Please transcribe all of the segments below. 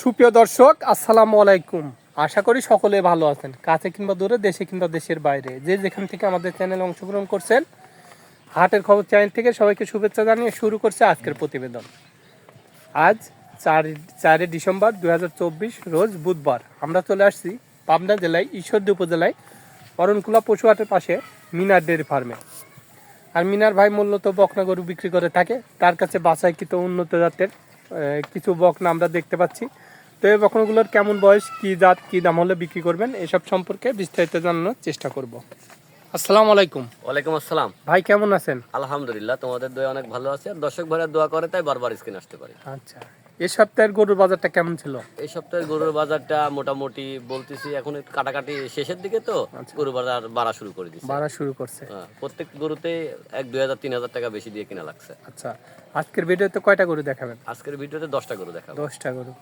সুপ্রিয় দর্শক, আসসালামু আলাইকুম। আশা করি সকলে ভালো আছেন। কাছে কিংবা দূরে, দেশে কিংবা দেশের বাইরে। যে যেখান থেকে আমাদের চ্যানেলে অংশগ্রহণ করছেন, হাটের খবর চ্যানেল থেকে সবাইকে শুভেচ্ছা জানিয়ে শুরু করছে আজকের প্রতিবেদন। আজ চার, চারই ডিসেম্বর দু হাজার চব্বিশ, রোজ বুধবার। আমরা চলে আসছি পাবনা জেলায়, ঈশ্বরদী উপজেলায়, অরণকুলা পশু হাটের পাশে মিনার ডেয়ারি ফার্মে। আর মিনার ভাই মূলত বকনা গরু বিক্রি করে থাকে। তার কাছে বাসায় বাছাইকৃত উন্নত জাতের কিছু বকনা আমরা দেখতে পাচ্ছি। তো এই বকনাগুলোর কেমন বয়স কি জাত কি দাম হলে বিক্রি করবেন এসব সম্পর্কে বিস্তারিত জানানোর চেষ্টা করব। আসসালামু আলাইকুম। ওয়ালাইকুম আসসালাম। ভাই কেমন আছেন? আলহামদুলিল্লাহ তোমাদের দোয়া অনেক ভালো আছে। আর দর্শক ভাইরা দোয়া করে তাই বারবার স্ক্রিন আসতে পারি। আচ্ছা। এ সপ্তাহের গরুর বাজারটা কেমন ছিল? এই সপ্তাহের গরুর বাজারটা মোটামুটি বলতেছি এখন একটু কাটাকাটি শেষের দিকে তো গরুর বাজার বাড়া শুরু করে দিচ্ছে বাড়া শুরু করছে। হ্যাঁ, প্রত্যেক গরুতে এক দুই হাজার তিন হাজার টাকা বেশি দিয়ে কিনা লাগছে। আচ্ছা আজকের ভিডিওতে কয়টা গরু দেখাবেন? আজকের ভিডিওতে দশটা গরু দেখাবো। দশটা গরু।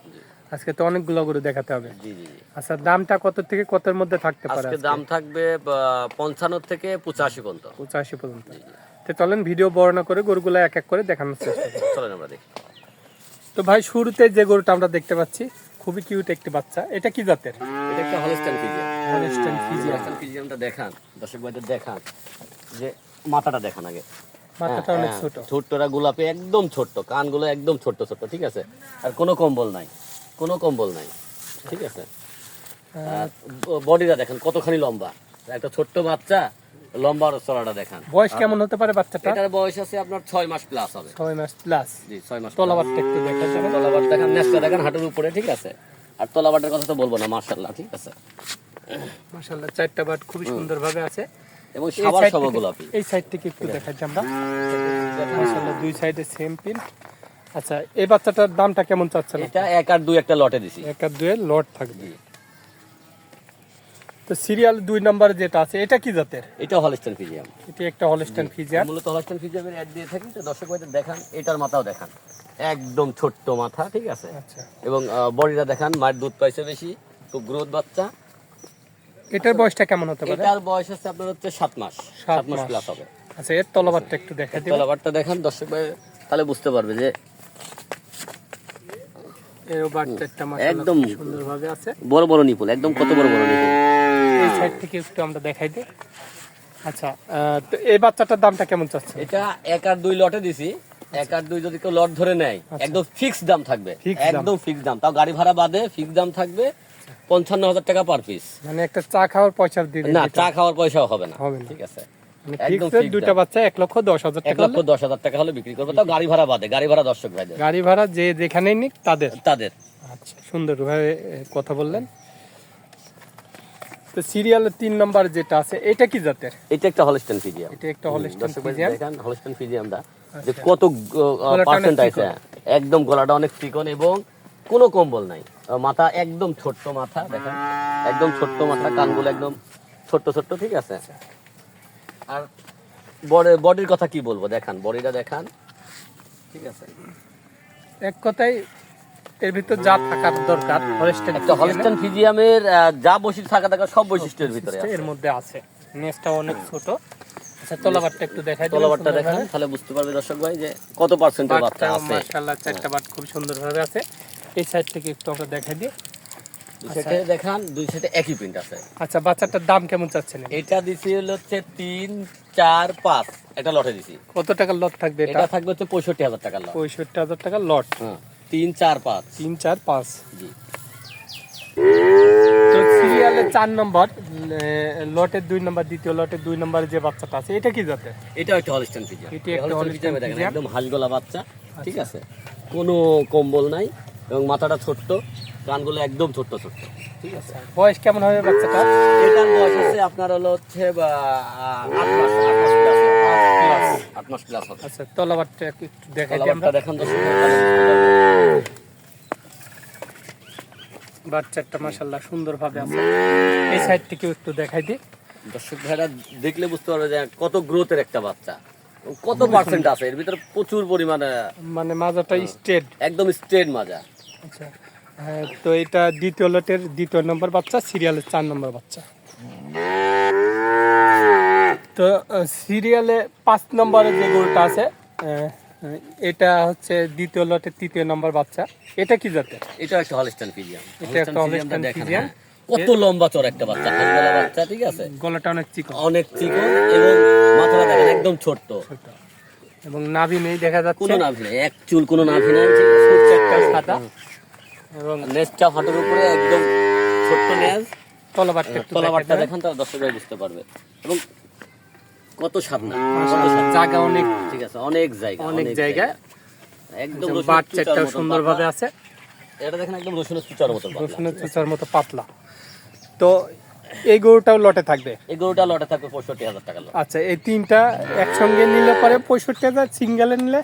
আজকে তো অনেকগুলো গরু দেখাতে হবে। জি জি আচ্ছা দামটা কত থেকে কতের মধ্যে থাকতে পারে আজকে দাম থাকবে পঞ্চান্ন থেকে পঁচাশি পর্যন্ত। পঁচাশি পর্যন্ত। তো চলেন ভিডিও বর্ণনা করে গরুগুলো এক এক করে দেখানোর চেষ্টা করি। চলেন আমরা দেখি। তো ভাই শুরুতে যে গরুটা আমরা দেখতে পাচ্ছি খুবই কিউট একটি বাচ্চা। এটা কি জাতের? এটা একটা হলস্টাইন হলস্টাইন ফিজিয়ান হলস্টাইন দেখান দর্শক ভাইদের দেখান যে মাথাটা দেখান আগে। মাথাটা অনেক হ্যাঁ, ছোট। ছোট্টরা গোলাপি একদম ছোট্ট কানগুলো একদম ছোট্ট ছোট্ট ঠিক আছে? আর কোনো কম্বল নাই কোনো কম্বল নাই ঠিক আছে? বডিটা দেখেন কতখানি লম্বা। একটা ছোট্ট বাচ্চা লম্বা চড়াটা দেখান। বয়স কেমন হতে পারে বাচ্চাটা এটার বয়স আছে আপনার ছয় মাস প্লাস হবে। ছয় মাস প্লাস জি ছয় মাস তলাবারটা একটু দেখা যাবে তলাবার দেখেন নেসটা দেখেন হাঁটুর উপরে ঠিক আছে? আর তলাবারটার কথা তো বলব না মার্শাল্লাহ ঠিক আছে? মাশাআল্লাহ চারটা বাট খুবই সুন্দর ভাবে আছে। এবং সবার সব গোলাপি এই সাইড থেকে একটু দেখাচ্ছি আমরা। মাশাআল্লাহ দুই সাইডে সেম আচ্ছা এই বাচ্চাটার দামটা কেমন চাচ্ছেন এটা এক আর দুই একটা লটে দিছি। এক আর দুয়ে লট থাকবে। তো সিরিয়াল দুই নাম্বার যেটা আছে এটা কি জাতের? এটা হলস্টেন ফিজিয়াম। এটি একটা হলস্টাইন ফিজিয়ান মূলত হলস্টেন ফিজিয়ামের অ্যাড দিয়ে থাকি তো দর্শক ভাইদের দেখান এটার মাথাও দেখান। একদম ছোট্ট মাথা ঠিক আছে? আচ্ছা। এবং বডিটা দেখান মায়ের দুধ পাইছে বেশি খুব গ্রোথ বাচ্চা। এটার বয়সটা কেমন হতে পারে? এটার বয়স আছে আপনার হচ্ছে সাত মাস সাত মাস। প্লাস হবে। আচ্ছা এর তলাবারটা একটু দেখা দিবেন তলাবারটা দেখান দর্শক ভাই তাহলে বুঝতে পারবে যে এর বারটা একটা মাশাআল্লাহ একদম। সুন্দরভাবে আছে। বড় বড় নিপুল একদম কত বড় বড় নিপুল। সাইড থেকে একটু আমরা দেখাই দিই। আচ্ছা তো এই বাচ্চাটার দামটা কেমন চাচ্ছে এটা এক আর দুই লটে দিছি। এক আর দুই যদি কেউ লট ধরে নেয় একদম ফিক্স দাম থাকবে। একদম ফিক্স দাম। তাও গাড়ি ভাড়া বাদে ফিক্স দাম থাকবে পঞ্চান্ন হাজার টাকা পার পিস মানে একটা চা খাওয়ার পয়সা দিয়ে না চা খাওয়ার পয়সাও হবে না। হবে। ঠিক আছে। মানে দুইটা বাচ্চা এক লক্ষ দশ হাজার এক লক্ষ দশ হাজার টাকা হলে বিক্রি করব। তাও গাড়ি ভাড়া বাদে গাড়ি ভাড়া দর্শক গাড়ি ভাড়া যে যেখানেই নিক তাদের। তাদের। আচ্ছা সুন্দরভাবে কথা বললেন। তো সিরিয়ালের তিন নম্বর যেটা আছে এটা কি জাতের? এটা একটা হলস্টেন ফিজিয়াম এটা একটা ভাই ফিজিয়ান দেখেন হলস্টেন ফিজিয়ামটা যে আচ্ছা। কত পার্সেন্ট আছে একদম গলাটা অনেক চিকন এবং কোনো কম্বল নাই। মাথা একদম ছোট্ট মাথা দেখেন। একদম ছোট্ট মাথা কানগুলো একদম ছোট্ট ছোট্ট ঠিক আছে? আচ্ছা। আর বডির কথা কি বলব? দেখান বডিটা দেখান। ঠিক আছে। এক কথায় এর ভিতর যা থাকার দরকার একটা হলস্টেন ফিজিয়ামের যা বৈশিষ্ট্য থাকা থাকা সব বৈশিষ্ট্যের ভিতরে আছে। এর মধ্যে আছে। নেসটা অনেক ছোট। আচ্ছা তলাবারটা একটু দেখাই দিবেন তলাবারটা দেখান তাহলে বুঝতে পারবে দর্শক ভাই যে কত পার্সেন্টের বাচ্চা আছে। মাশাআল্লাহ চারটা বাট খুব সুন্দরভাবে আছে। এই সাইড থেকে একটু আমরা দেখাই দিই। দুই সাইডে দেখান দুই সাইডে একই প্রিন্ট আছে। আচ্ছা বাচ্চাটার দাম কেমন চাচ্ছেন এটা দিছি হচ্ছে তিন চার পাঁচ। এটা লটে দিছি। কত টাকার লট থাকবে এটা? থাকবে হচ্ছে পঁয়ষট্টি হাজার টাকার লট। পঁয়ষট্টি হাজার টাকার লট। হ্যাঁ। তিন চার পাঁচ। তিন চার পাঁচ। জি। তো সিরিয়ালে চার নম্বর লটের দুই নম্বর দ্বিতীয় লটের দুই নম্বরে যে বাচ্চাটা আছে এটা কি জাতে এটা একটা হলিস্টান ফিজিয়াম এটি একটা Holstein দেখেন একদম হাঁসগোলা বাচ্চা ঠিক আছে? কোনো কম্বল নাই এবং মাথাটা ছোট্ট কানগুলো একদম ছোট্ট ছোট্ট ঠিক আছে? বয়স কেমন হবে বাচ্চাটা এটার বয়স হচ্ছে আপনার হলো হচ্ছে আট মাস আট মাস প্লাস আট মাস প্লাস হবে। আচ্ছা তলাবারটা একটু দেখাই দিই আমরা। কলাবারটা দেখান বাচ্চাটা মাশাল্লাহ সুন্দরভাবে আছে। এই সাইড একটু দেখাই দিই। দর্শক ভাইরা দেখলে বুঝতে পারবে যে কত গ্রোথের একটা বাচ্চা। কত পার্সেন্ট আছে? এর ভিতরে প্রচুর পরিমাণে মানে মাজাটা স্ট্রেট একদম স্ট্রেট মাজা। আচ্ছা হ্যাঁ, তো এটা দ্বিতীয় লটের দ্বিতীয় নম্বর বাচ্চা সিরিয়ালের চার নম্বর বাচ্চা। তো সিরিয়ালে পাঁচ নম্বরে যে গরুটা আছে এটা হচ্ছে দ্বিতীয় লটের তৃতীয় নম্বর বাচ্চা। এটা কি জাতের? এটা একটা হলস্টাইন ফিজিয়াম। এটা একটা Holstein Friesian। কত লম্বা চড় একটা বাচ্চা হাঁসগলা বাচ্চা ঠিক আছে? গলাটা অনেক চিকন। অনেক চিকন এবং মাথাটা দেখেন একদম ছোট্ট। এবং নাভি নেই দেখা যাচ্ছে। কোনো নাভি নেই এক চুল কোনো নাভি নেই ঠিক আছে? একটা সাদা। এবং নেজটা হাঁটুর উপরে একদম ছোট্ট নেজ তলাবারটা একটু তলাবারটা দেখা যায়। দেখান তারা দর্শকরা বুঝতে পারবে। এবং কত সামনা জায়গা অনেক ঠিক আছে অনেক জায়গা অনেক জায়গা। একদম বাট চারটা চুচার সুন্দরভাবে আছে। এটা দেখেন একদম রসুনের চুচার মতো। রসুনের চুচার মতো পাতলা। তো এই গরুটাও লটে থাকবে? এই গরুটা লটে থাকবে পঁয়ষট্টি হাজার টাকা আচ্ছা এই তিনটা একসঙ্গে নিলে পরে পঁয়ষট্টি হাজার সিঙ্গেলে নিলে?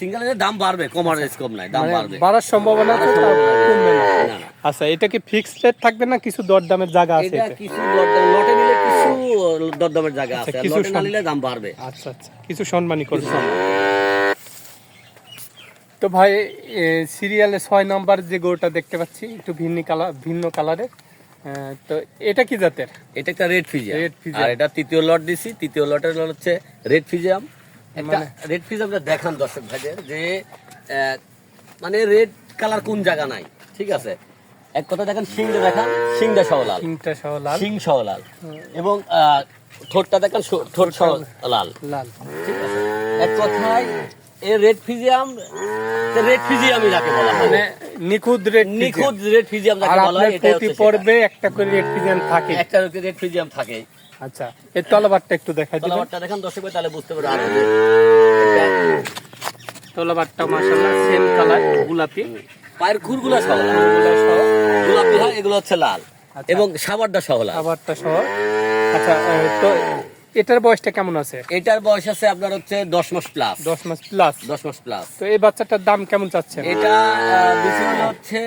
সিঙ্গেলের দাম বাড়বে কমার স্কোপ নাই দাম মানে বাড়বে। বাড়ার সম্ভাবনা আচ্ছা এটা কি ফিক্সড রেট থাকবে না? কিছু দরদামের জায়গা আছে এটা? কিছু দরদাম লটে কিছু দরদামের জায়গা আচ্ছা, আছে কিছু নিলে দাম বাড়বে। আচ্ছা আচ্ছা কিছু সম্মানই করবে তো ভাই সিরিয়ালে ছয় নাম্বার যে গরুটা দেখতে পাচ্ছি একটু ভিন্ন কালার ভিন্ন কালারের। তো এটা কি জাতের? এটা একটা রেড ফিজিয়াম। Fijian। আর এটা তৃতীয় লট দিছি তৃতীয় লটের লট হচ্ছে রেড ফিজিয়াম। একটা মানে- রেড ফিজিয়ামটা দেখান দর্শক ভাইদের যে আহ, মানে রেড কালার কোন জায়গা নাই ঠিক আছে? এক কথা দেখেন সিংটা দেখান সিংটা সহ লাল। তিনটা সহ লাল। সিং সহ লাল। এবং ঠোঁটটা দেখেন ঠোঁট সহ লাল। লাল। ঠিক আছে? এক কথায় এই রেড ফিজিয়াম রেড ফিজিয়ামই যাকে বলা হয়। মানে নিখুঁত নিখুঁত রেড ফিজিয়াম যাকে বলা হয় এটা প্রতি পর্বে একটা করে রেড পিজন থাকে। একটা রেড ফিজিয়াম থাকে। আচ্ছা এর তলাবারটা একটু দেখাই দিবেন। তলাবারটা দেখেন দর্শক ভাই তাহলে বুঝতে পারবে আরও। তলাবারটা মাশাআল্লাহ সেম কালার গোলাপি। পায়ের খুরগুলা সহ লাল। গোলাপি হয় এগুলো হচ্ছে লাল। আচ্ছা। এবং সাবারটা সহ লাল। খাবারটা সহ। আচ্ছা তো এটার বয়সটা কেমন আছে? এটার বয়স আছে আপনার হচ্ছে দশ মাস প্লাস দশ মাস প্লাস দশ মাস প্লাস তো এই বাচ্চাটার দাম কেমন চাচ্ছেন? এটা হচ্ছে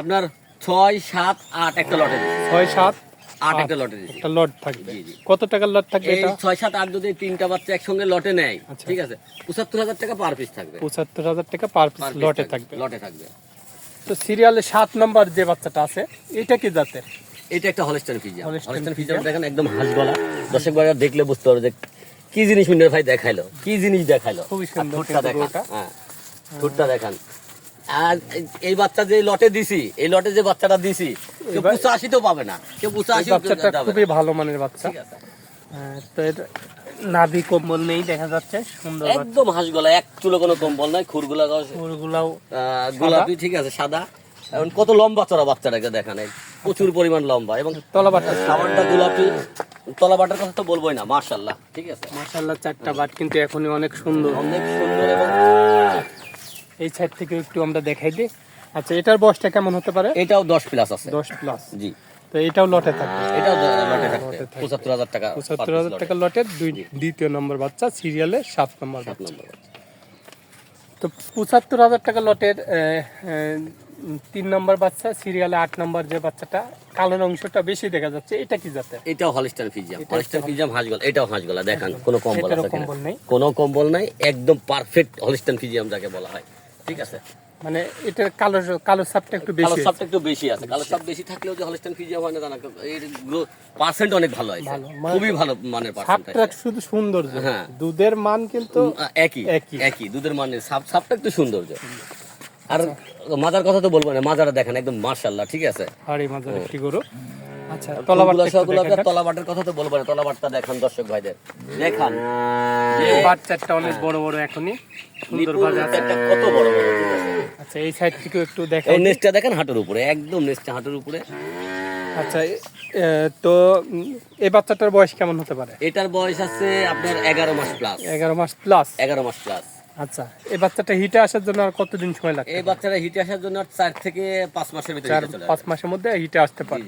আপনার ছয় সাত আট একটা লটে ছয় সাত আট একটা লটে একটা লট থাকবে। কত টাকার লট থাকবে এটা? ছয় সাত আট যদি তিনটা বাচ্চা একসঙ্গে লটে নেয়। ঠিক আছে পঁচাত্তর হাজার টাকা পার পিস থাকবে। পঁচাত্তর হাজার টাকা পার পিস লটে থাকবে। লটে থাকবে। তো সিরিয়ালে সাত নম্বর যে বাচ্চাটা আছে এটা কি জাতের? এটা একটা হলস্টাইন Holstein হলস্টাইন Friesian। দেখেন একদম হাঁস গলা। দর্শক ভাইরা দেখলে বুঝতে পারবে যে কি জিনিস মিনের ভাই দেখাইলো কি জিনিস দেখাইলো। খুবই সুন্দর ঠোঁটটা দেখান হ্যাঁ ঠোঁটটা দেখান। আর এই- বাচ্চা যে লটে দিছি এই লটে যে বাচ্চাটা দিছি কেউ পুষা আশিতেও পাবে না কেউ পুষা এই আশি বাচ্চাটা খুবই ভালো মানের বাচ্চা। ঠিক আছে। হ্যাঁ, তো এটা নাভি কম্বল নেই দেখা যাচ্ছে সুন্দর একদম হাঁস গলা এক চুলো কোনো কম্বল নাই খুরগুলা আহ, গোলাপি ঠিক আছে সাদা। এখন কত লম্বা চড়া বাচ্চাটাকে দেখান এই প্রচুর পরিমাণ লম্বা এবং তলাবারটা খাবারটা গোলাপি তলাবাটার কথা তো বলবোই না মার্শাল্লাহ ঠিক আছে। মাশাআল্লাহ চারটা বাট কিন্তু এখনই অনেক সুন্দর। অনেক সুন্দর এবং এই সাইড থেকে একটু আমরা দেখাই দিই। আচ্ছা এটার বয়সটা কেমন হতে পারে? এটাও দশ প্লাস আছে। দশ প্লাস জি। তো এটাও লটে থাকবে এটাও লটে থাকবে লটে থাকবে। পঁচাত্তর হাজার টাকা পঁচাত্তর হাজার টাকা লটের দুই দ্বিতীয় নম্বর বাচ্চা সিরিয়ালে সাত নম্বর বাচ্চা। তো পঁচাত্তর হাজার টাকা লটের তিন নম্বর বাচ্চা সিরিয়ালে আট নম্বর যে বাচ্চাটা কালোর অংশটা বেশি দেখা যাচ্ছে এটা কি জাতের? এটাও হলিস্টান ফিজিয়াম। এটা হলিস্টান ফিজিয়াম হাঁসগলা এটাও হাঁসগলা দেখান কোনো কম্বল আছে কোনো। কম্বল নাই। একদম পারফেক্ট হলিস্টান ফিজিয়াম যাকে বলা হয়। ঠিক আছে? মানে এটার কালো কালো সাপটা একটু কালো বেশি সাপটা একটু বেশি আছে। কালো সাপ বেশি থাকলেও যে ফিজিয়াম হয় না জানা এর পার্সেন্ট অনেক ভালো আছে। মানে- খুবই ভালো মানের সাপটা শুধু সৌন্দর্য। হ্যাঁ। দুধের মান কিন্তু একই একই। একই দুধের মানে সাপ সাপটা একটু সৌন্দর্য। আর মাজার কথা তো বলব না মাজারা দেখেন একদম মার্শাল্লাহ ঠিক আছে? হাড়ি মাঝার একটি গরু। আচ্ছা। তলাবাটের কথা তো বলব না তলাবাটটা দেখান দর্শক ভাইদের। দেখান। বাচ্চাটা অনেক বড় বড় এখনই। সুন্দর কত বড় বড়? আচ্ছা এই সাইড থেকে একটু এই নেস্টটা দেখেন হাঁটুর উপরে একদম নেস্টটা হাঁটুর উপরে। আচ্ছা তো এই বাচ্চাটার বয়স কেমন হতে পারে? এটার বয়স আছে আপনার এগারো মাস প্লাস এগারো মাস প্লাস এগারো মাস প্লাস আচ্ছা এই বাচ্চাটা হিটে আসার জন্য আর কতদিন সময় লাগবে এই বাচ্চারা হিটে আসার জন্য চার থেকে পাঁচ মাসের ভিতরে চার পাঁচ মাসের মধ্যে হিটে আসতে পারে।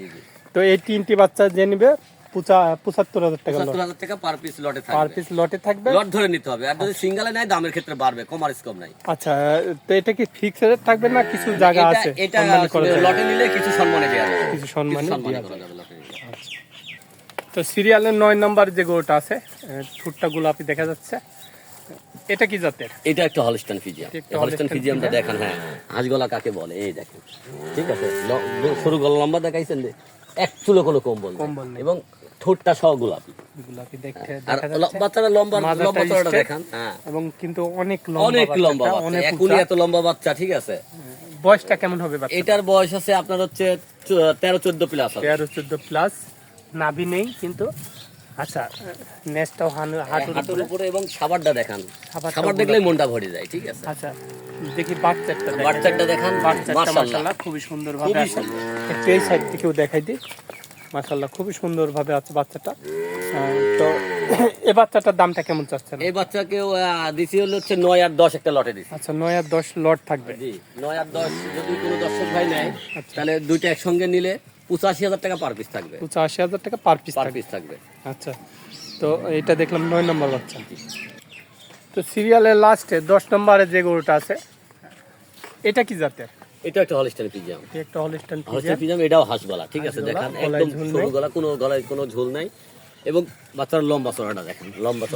তো এই তিনটি বাচ্চা যে নিবে পঁচাত্তর হাজার টাকা পঁচাত্তর হাজার টাকা পার পিস লটে পার পিস লটে থাকবে। লট ধরে নিতে হবে। আর যদি সিঙ্গেলে নেয় দামের ক্ষেত্রে বাড়বে কমার স্কোপ নাই। আচ্ছা তো এটা কি ফিক্স রেট থাকবে না কিছু জায়গা আছে? এটা সম্মানী করা যাবে? লটে নিলে কিছু সম্মানে দেওয়া যাবে। কিছু সম্মানে দেওয়া যাবে। যাবে লটে নিলে। তো সিরিয়ালের নয় নম্বর যে গরুটা আছে ঠুটটা গোলাপি দেখা যাচ্ছে। এটা কি জাতের? এটা একটা হলস্টান ফিজিয়াম হলস্টান ফিজিয়ামটা দেখেন হ্যাঁ। হাঁসগলা কাকে বলে? এই দেখেন। ঠিক আছে? সরু গলা লম্বা দেখাইছেন এক চুলো কোনো কম্বল কম্বল এবং ঠোঁটটা সহ গোলাপি। গোলাপি দেখতে আর দেখা ল- যাচ্ছে। বাচ্চারা লম্বা লম্বা চড়াটা দেখান। এবং কিন্তু অনেক লম্বা অনেক লম্বা অনেক এখনই এত লম্বা বাচ্চা ঠিক আছে? বয়সটা কেমন হবে বাচ্চা এটার বয়স আছে আপনার হচ্ছে চ- তেরো চোদ্দ প্লাস হবে তেরো চোদ্দ প্লাস নাভি নেই কিন্তু। আচ্ছা নেক্সটটাও হাঁটুর হাঁটুর উপরে। উপরে এবং সাবারটা দেখান। সাবার দেখলেই মনটা ভরে যায় ঠিক আছে? আচ্ছা দেখি বাচ্চাটা বাচ্চাটা দেখান। মাশাআল্লাহ। খুবই সুন্দর ভাবে খুবই সুন্দর। এই সাইড থেকেও দেখাই দিই। মাশাআল্লাহ খুবই সুন্দর ভাবে আছে বাচ্চাটা। তো এই বাচ্চাটার দামটা কেমন চাচ্ছেন? এই বাচ্চাকেও আহ, দিছি হলো হচ্ছে নয় আর দশ একটা লটে দিছি। আচ্ছা নয় আর দশ লট থাকবে। জি নয় আর দশ যদি কোনো দর্শক ভাই নেয় আচ্ছা। তাহলে দুইটা একসঙ্গে নিলে পঁচাশি হাজার টাকা পার পিস থাকবে। পঁচাশি হাজার টাকা পার পিস পার পিস থাকবে। আচ্ছা তো এটা দেখলাম নয় নম্বর বাচ্চা। তো সিরিয়ালের লাস্টে দশ নম্বরে যে গরুটা আছে এটা কি জাতের? এটা একটা হলিস্টান পিজিয়াম এটা একটা হলিস্টান হলিস্টান পিজিয়াম এটাও ঠিক আছে? দেখান একদম সরু গলা কোনো গলায় কোনো ঝোল নাই। এবং বাচ্চার লম্বা চড়াটা দেখেন লম্বা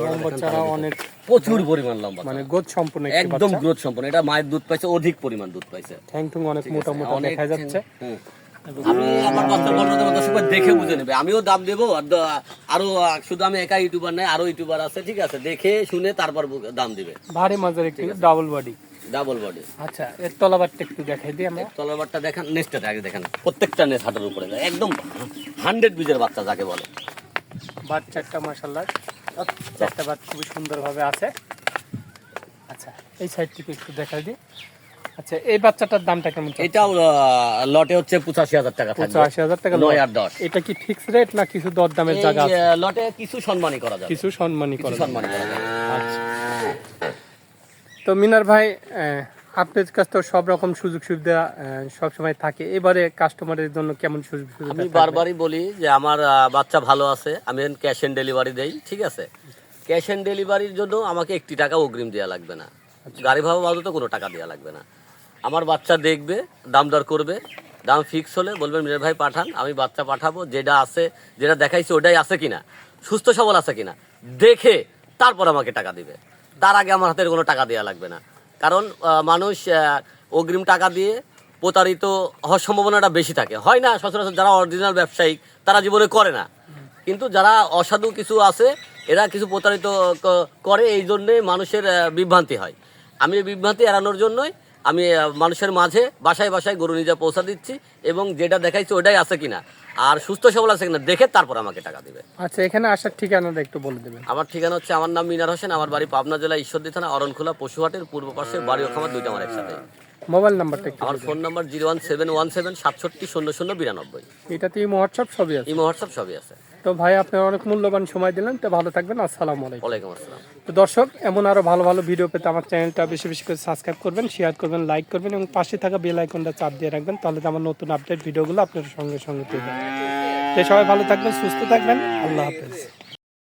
অনেক প্রচুর পরিমাণ লম্বা মানে সম্পূর্ণ একদম গ্রোথ সম্পন্ন। এটা মায়ের দুধ পাইছে অধিক পরিমাণ দুধ পাইছে। ঠ্যাং টুং অনেক মোটা মোটা দেখা যাচ্ছে। আমি আমার বাচ্চার গল্প তোমার দর্শক দেখে বুঝে নেবে। আমিও দাম দেবো আরও শুধু আমি একা ইউটিউবার নাই আরও ইউটিউবার আছে ঠিক আছে? দেখে শুনে তারপর দাম দিবে। ভারী মাজার একটি ডাবল বডি ডাবল বডি আচ্ছা এর তলাবারটা একটু দেখাই দিই আমরা। তলাবারটা দেখান নেক্সটটা আগে দেখেন প্রত্যেকটা নেস হাটের উপরে একদম হান্ড্রেড বীজের বাচ্চা যাকে বলে। বাচ্চাটা মাসাল্লাহ চারটা বাচ্চা খুবই সুন্দরভাবে আছে। আচ্ছা এই সাইড থেকে একটু দেখাই দিই। আচ্ছা এই বাচ্চাটার দামটা কেমন? এটাও লটে হচ্ছে পঁচাশি হাজার টাকা পঁচাশি হাজার টাকা নয় আর দশ। এটা কি ফিক্স রেট না কিছু দর দামের জায়গা লটে কিছু সম্মানই করা যায় কিছু সম্মানই করে সম্মানই করা যাবে। আচ্ছা। তো মিনার ভাই আপনার কাছে তো সব রকম সুযোগ সুবিধা সব সময় থাকে। এবারে কাস্টমারের জন্য কেমন সুযোগ সুবিধা আমি বারবারই বলি যে আমার বাচ্চা ভালো আছে আমি ক্যাশ অন ডেলিভারি দেই ঠিক আছে? ক্যাশ অন ডেলিভারির জন্য আমাকে একটি টাকা অগ্রিম দেওয়া লাগবে না। গাড়ি ভাড়া বাবদ কোনো টাকা দেওয়া লাগবে না। আমার বাচ্চা দেখবে দাম দর করবে দাম ফিক্স হলে বলবেন মিনার ভাই পাঠান আমি বাচ্চা পাঠাবো যেটা আছে যেটা দেখাইছি ওটাই আছে কিনা? সুস্থ সবল আছে কিনা? দেখে তারপর আমাকে টাকা দিবে। তার আগে আমার হাতের কোনো টাকা দেওয়া লাগবে না। কারণ মানুষ অগ্রিম টাকা দিয়ে প্রতারিত হওয়ার সম্ভাবনাটা বেশি থাকে। হয় না, সচরাচর যারা অরিজিনাল ব্যবসায়ী তারা জীবনে করে না। কিন্তু যারা অসাধু কিছু আছে, এরা কিছু প্রতারিত করে, এই জন্যে মানুষের বিভ্রান্তি হয়। আমি বিভ্রান্তি এড়ানোর জন্যই আমি মানুষের মাঝে বাসায় বাসায় গরু নিজে পৌঁছা দিচ্ছি এবং যেটা দেখাইছি ওটাই আছে কিনা। আর সুস্থ সবল আছে কিনা দেখে তারপর আমাকে টাকা দিবে। আচ্ছা এখানে আসার ঠিকানাটা একটু বলে দেবেন। আমার ঠিকানা হচ্ছে আমার নাম মিনার হোসেন আমার বাড়ি পাবনা জেলা ঈশ্বরদী থানা অরণখোলা পশুহাটের পূর্ব পাশে বাড়ি ও খামার দুইটা আমার একসাথে। মোবাইল নাম্বারটা একটু আমার phone number zero one seven one seven সাতষট্টি শূন্য শূন্য বিরানব্বই। এটাতে হোয়াটসঅ্যাপ সবই আছে। ইমো হোয়াটসঅ্যাপ সবই আছে। তো ভাই আপনার অনেক মূল্যবান সময় দিলেন তো ভালো থাকবেন আসসালামু আলাইকুম। ওয়ালাইকুম আসসালাম। তো দর্শক এমন আরও ভালো ভালো ভিডিও পেতে আমার চ্যানেলটা বেশি বেশি করে সাবস্ক্রাইব করবেন শেয়ার করবেন লাইক করবেন এবং পাশে থাকা বেল আইকনটা চাপ দিয়ে রাখবেন তাহলে তো আমার নতুন আপডেট ভিডিওগুলো আপনার সঙ্গে সঙ্গে পেয়ে যাবেন তো সবাই ভালো থাকবেন সুস্থ থাকবেন আল্লাহ হাফেজ।